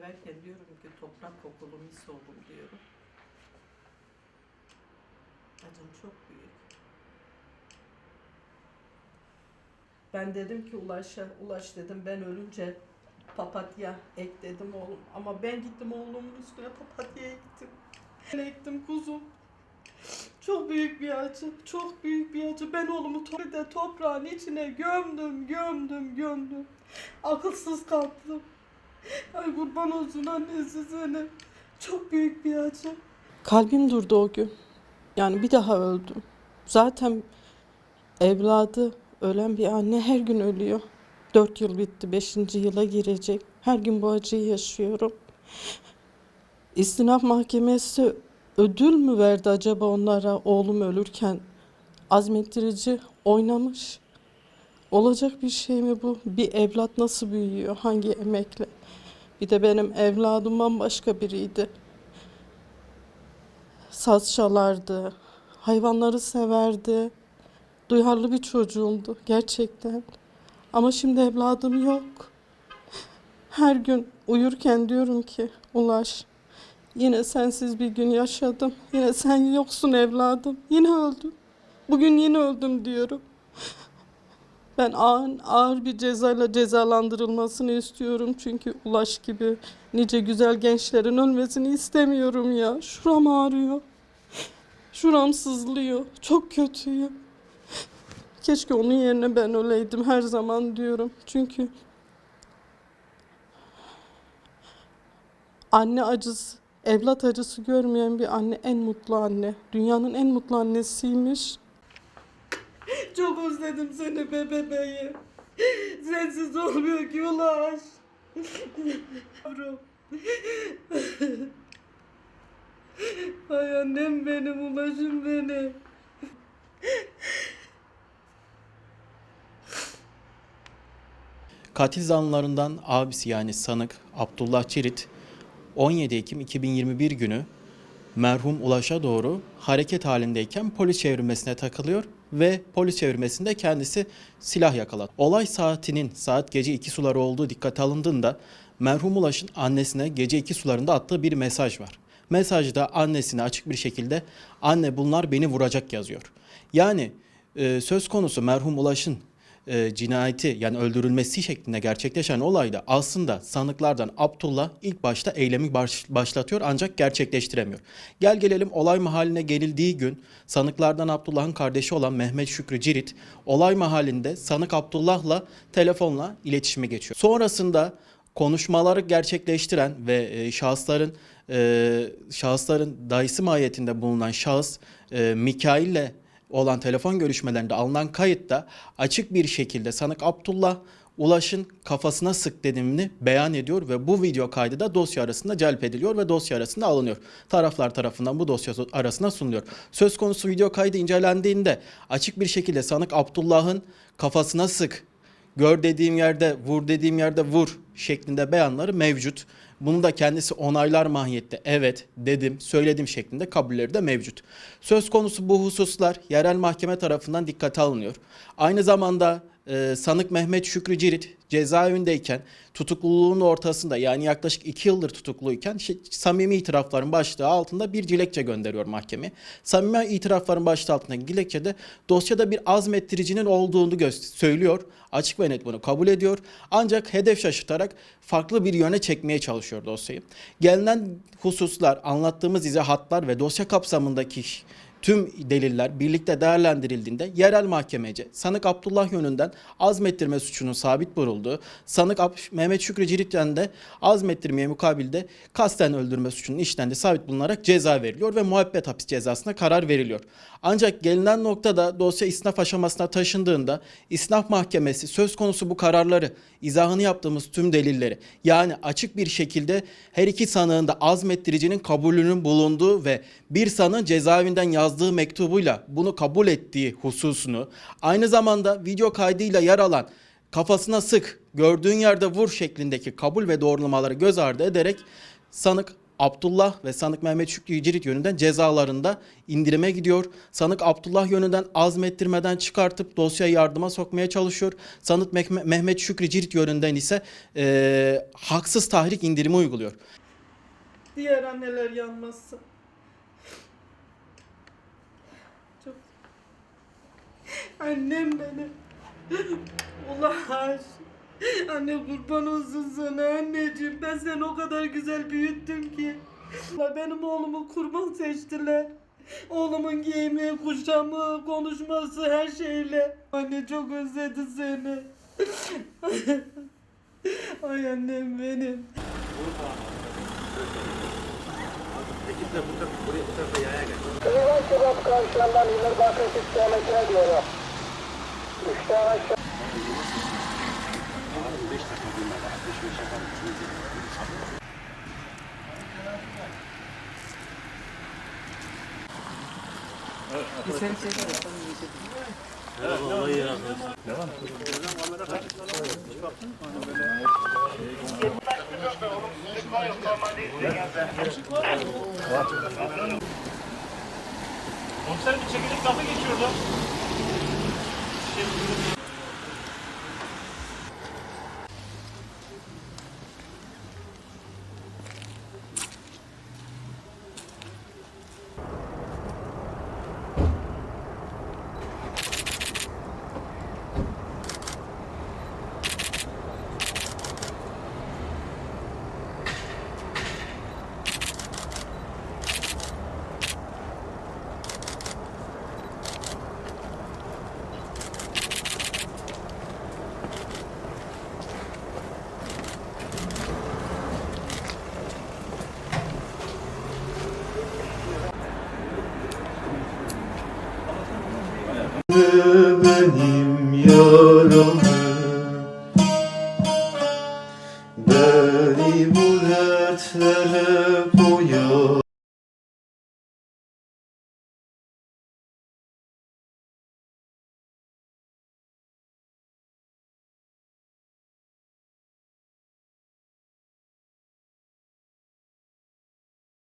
severken diyorum ki toprak kokulu mis oldum diyorum. Acım çok büyük. Ben dedim ki Ulaş'a, Ulaş dedim ben ölünce papatya ek dedim oğlum. Ama ben gittim oğlumun üstüne papatya ektim. Ben ektim kuzum. Çok büyük bir acı, çok büyük bir acı. Ben oğlumu toprağın içine gömdüm, gömdüm, gömdüm. Akılsız kaldım. Ay kurban olsun annesi seni. Çok büyük bir acı. Kalbim durdu o gün. Yani bir daha öldüm. Zaten evladı ölen bir anne her gün ölüyor. Dört yıl bitti, beşinci yıla girecek. Her gün bu acıyı yaşıyorum. İstinaf Mahkemesi ödül mü verdi acaba onlara oğlum ölürken? Azmettirici oynamış. Olacak bir şey mi bu? Bir evlat nasıl büyüyor? Hangi emekle? Bir de benim evladım bambaşka biriydi. Saz çalardı. Hayvanları severdi. Duyarlı bir çocuğumdu gerçekten. Ama şimdi evladım yok. Her gün uyurken diyorum ki Ulaş yine sensiz bir gün yaşadım. Yine sen yoksun evladım. Yine öldüm. Bugün yine öldüm diyorum. Ben ağır, ağır bir cezayla cezalandırılmasını istiyorum. Çünkü Ulaş gibi nice güzel gençlerin ölmesini istemiyorum ya. Şuram ağrıyor. Şuram sızlıyor. Çok kötüyüm. Keşke onun yerine ben öleydim her zaman diyorum. Çünkü anne acısı, evlat acısı görmeyen bir anne en mutlu anne. Dünyanın en mutlu annesiymiş. Özledim seni be bebeğim. Sensiz olmuyor ki Ulaş. Yavrum. Ay annem benim, ulaşım benim. Katil zanlılarından abisi yani sanık Abdullah Çerit 17 Ekim 2021 günü merhum Ulaş'a doğru hareket halindeyken polis çevirmesine takılıyor ve polis çevirmesinde kendisi silah yakaladı. Olay saatinin saat gece 2 suları olduğu dikkate alındığında merhum Ulaş'ın annesine gece 2 sularında attığı bir mesaj var. Mesajda annesine açık bir şekilde anne bunlar beni vuracak yazıyor. Yani e, söz konusu merhum Ulaş'ın e, cinayeti yani öldürülmesi şeklinde gerçekleşen olayda aslında sanıklardan Abdullah ilk başta eylemi baş- başlatıyor ancak gerçekleştiremiyor. Gel gelelim olay mahalline gelildiği gün sanıklardan Abdullah'ın kardeşi olan Mehmet Şükrü Cirit olay mahallinde sanık Abdullah'la telefonla iletişime geçiyor. Sonrasında konuşmaları gerçekleştiren ve e, şahısların e, şahısların dayısı mahiyetinde bulunan şahıs e, Mikail'le olan telefon görüşmelerinde alınan kayıtta açık bir şekilde sanık Abdullah Ulaş'ın kafasına sık dediğini beyan ediyor ve bu video kaydı da dosya arasında celp ediliyor ve dosya arasında alınıyor. Taraflar tarafından bu dosya arasına sunuluyor. Söz konusu video kaydı incelendiğinde açık bir şekilde sanık Abdullah'ın kafasına sık, gör dediğim yerde vur dediğim yerde vur şeklinde beyanları mevcut. Bunu da kendisi onaylar mahiyette evet dedim söyledim şeklinde kabulleri de mevcut. Söz konusu bu hususlar yerel mahkeme tarafından dikkate alınıyor. Aynı zamanda e, sanık Mehmet Şükrü Cirit cezaevindeyken tutukluluğun ortasında yani yaklaşık 2 yıldır tutukluyken şi- samimi itirafların başlığı altında bir dilekçe gönderiyor mahkeme. Samimi itirafların başlığı altındaki dilekçede dosyada bir azmettiricinin olduğunu söylüyor. Açık ve net bunu kabul ediyor. Ancak hedef şaşırtarak farklı bir yöne çekmeye çalışıyor dosyayı. Gelinen hususlar, anlattığımız izahatlar ve dosya kapsamındaki tüm deliller birlikte değerlendirildiğinde yerel mahkemece sanık Abdullah yönünden azmettirme suçunun sabit bulunduğu, sanık Mehmet Şükrü Cirit'ten de azmettirmeye mukabilde kasten öldürme suçunun işlendiği sabit bulunarak ceza veriliyor ve muhabbet hapis cezasına karar veriliyor. Ancak gelinen noktada dosya isnaf aşamasına taşındığında isnaf mahkemesi söz konusu bu kararları, izahını yaptığımız tüm delilleri yani açık bir şekilde her iki sanığın da azmettiricinin kabulünün bulunduğu ve bir sanığın cezaevinden yazdığı mektubuyla bunu kabul ettiği hususunu aynı zamanda video kaydıyla yer alan kafasına sık gördüğün yerde vur şeklindeki kabul ve doğrulamaları göz ardı ederek sanık Abdullah ve sanık Mehmet Şükrü Cirit yönünden cezalarında indirime gidiyor. Sanık Abdullah yönünden azmettirmeden çıkartıp dosyayı yardıma sokmaya çalışıyor. Sanık Meh- Mehmet Şükrü Cirit yönünden ise eee, haksız tahrik indirimi uyguluyor. Diğer anneler yanmasın. Annem benim. Ulaş. Anne kurban olsun sana anneciğim. Ben seni o kadar güzel büyüttüm ki. La Benim oğlumu kurban seçtiler. Oğlumun giyimi, kuşamı, konuşması her şeyle. Anne çok özledi seni. Ay annem benim. Kıyıvan kebap karşılandan İmir Bakır istikametine diyorum. Üçte aşağı. Komiserim bir çekirdek kafa geçiyordu. Benim yaramı